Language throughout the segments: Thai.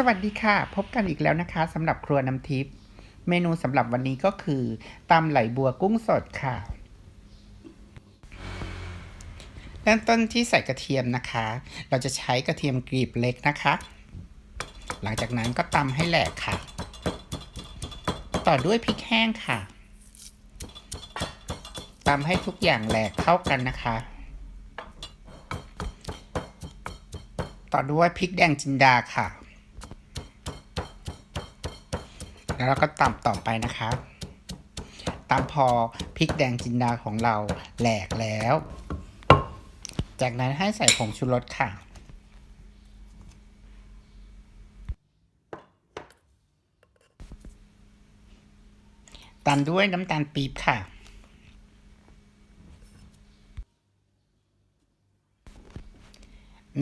สวัสดีค่ะ พบกันอีกแล้วนะคะสำหรับครัวน้ำทิพย์เมนูสำหรับวันนี้ก็คือตำไหลบัวกุ้งสดค่ะเริ่มต้นที่ใส่กระเทียมนะคะ เราจะใช้กระเทียมกรีบเล็กนะคะ หลังจากนั้นก็ตำให้แหลกค่ะ ต่อด้วยพริกแห้งค่ะตำให้ทุกอย่างแหลกเข้ากันนะคะ ต่อด้วยพริกแดงจินดาค่ะ แล้วเราก็ตำต่อไปนะคะตามพอพริกแดงจินดาของเราแหลกแล้ว จากนั้นให้ใส่ผงชูรสค่ะ ตามด้วยน้ำตาลปี๊บค่ะ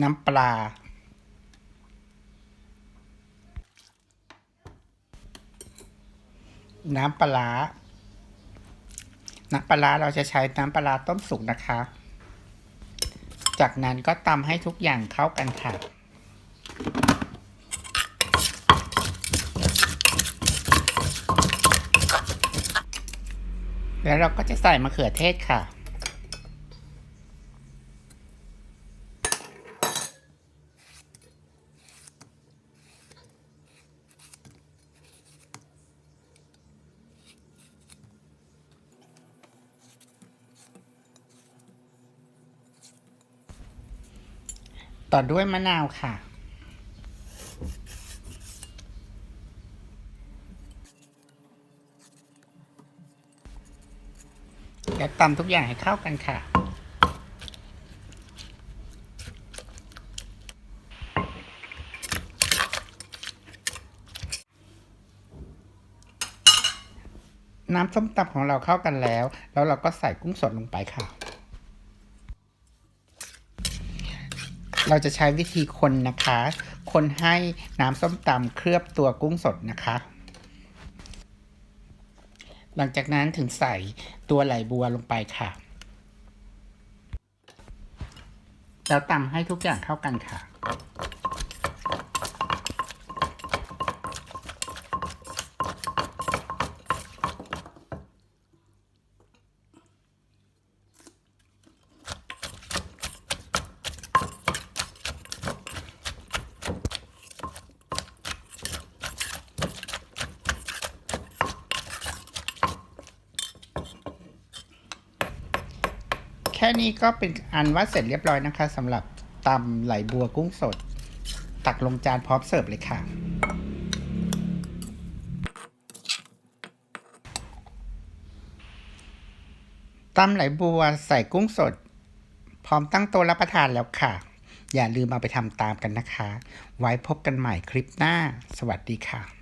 น้ำปลา น้ำปลาน้ำปลาเราจะใช้น้ำปลาต้มสุกนะคะ จากนั้นก็ตำให้ทุกอย่างเข้ากันค่ะแล้วเราก็จะใส่มะเขือเทศค่ะ ต่อด้วยมะนาวค่ะ และตำทุกอย่างให้เข้ากันค่ะ น้ำส้มตำของเราเข้ากันแล้ว แล้วเราก็ใส่กุ้งสดลงไปค่ะ เราจะใช้วิธีคนนะคะ คนให้น้ำส้มตำเคลือบตัวกุ้งสดนะคะ หลังจากนั้นถึงใส่ตัวไหลบัวลงไปค่ะ แล้วตำให้ทุกอย่างเข้ากันค่ะ แค่นี้ก็เป็นอันว่าเสร็จเรียบร้อยนะคะสำหรับตำไหลบัวกุ้งสด ตักลงจานพร้อมเสิร์ฟเลยค่ะ ตำไหลบัวใส่กุ้งสด พร้อมตั้งโต๊ะรับประทานแล้วค่ะ อย่าลืมเอาไปทำตามกันนะคะ ไว้พบกันใหม่คลิปหน้า สวัสดีค่ะ